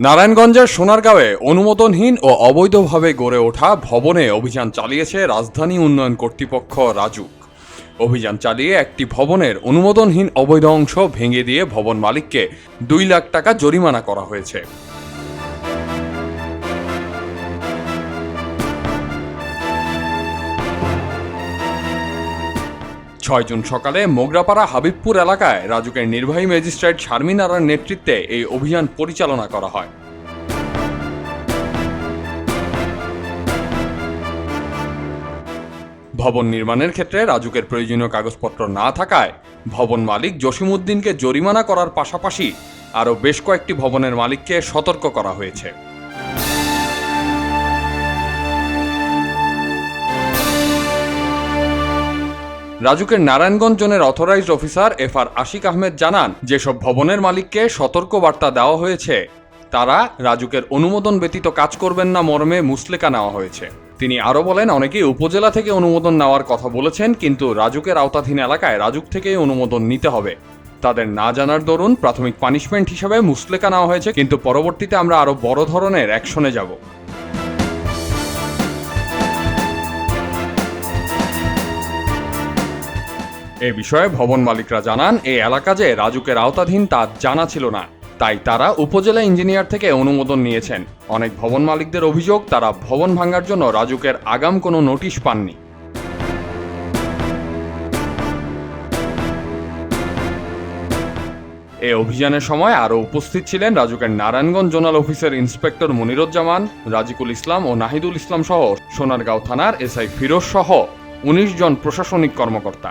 নারায়ণগঞ্জের সোনারগাঁওয়ে অনুমোদনহীন ও অবৈধভাবে গড়ে ওঠা ভবনে অভিযান চালিয়েছে রাজধানী উন্নয়ন কর্তৃপক্ষ রাজুক। অভিযান চালিয়ে একটি ভবনের অনুমোদনহীন অবৈধ অংশ ভেঙে দিয়ে ভবন মালিককে দুই লাখ টাকা জরিমানা করা হয়েছে। ছয় জুন সকালে মোগরাপাড়া হাবিবপুর এলাকায় রাজুকের নির্বাহী ম্যাজিস্ট্রেট শারমিন আরার নেতৃত্বে এই অভিযান পরিচালনা করা হয়। ভবন নির্মাণের ক্ষেত্রে রাজুকের প্রয়োজনীয় কাগজপত্র না থাকায় ভবন মালিক জসিমউদ্দিনকে জরিমানা করার পাশাপাশি আরও বেশ কয়েকটি ভবনের মালিককে সতর্ক করা হয়েছে। রাজুকের নারায়ণগঞ্জ জোনের authorised officer F R Ashiq Ahmed জানান, যেসব ভবনের মালিককে সতর্ক বার্তা দেওয়া হয়েছে, তারা রাজুকের অনুমোদন ব্যতীত কাজ করবেন না মর্মে মুসলেকা নেওয়া হয়েছে। তিনি আরও বলেন, অনেকেই উপজেলা থেকে অনুমোদন নেওয়ার কথা বলেছেন, কিন্তু রাজুকের আওতাধীন এলাকায় রাজুক থেকেই অনুমোদন নিতে হবে। তাদের না জানার দরুন প্রাথমিক পানিশমেন্ট হিসাবে মুসলেকা নেওয়া হয়েছে, কিন্তু পরবর্তীতে আমরা আরও বড় ধরনের অ্যাকশনে যাব। এ বিষয়ে ভবন মালিকরা জানান এই এলাকা যে রাজুকের আওতাধীন তা জানা ছিল না। তাই তারা উপজেলা ইঞ্জিনিয়ার থেকে অনুমোদন নিয়েছেন। অনেক ভবন মালিকদের অভিযোগ, তারা ভবন ভাঙার জন্য রাজুকের আগাম কোনো নোটিশ পাননি। এ অভিযানের সময় আরও উপস্থিত ছিলেন রাজুকের নারায়ণগঞ্জ জোনাল অফিসের ইন্সপেক্টর মনিরুজ্জামান, রাজিকুল ইসলাম ও নাহিদুল ইসলাম সহ সোনারগাঁও থানার এসআই ফিরোজ সহ উনিশ জন প্রশাসনিক কর্মকর্তা।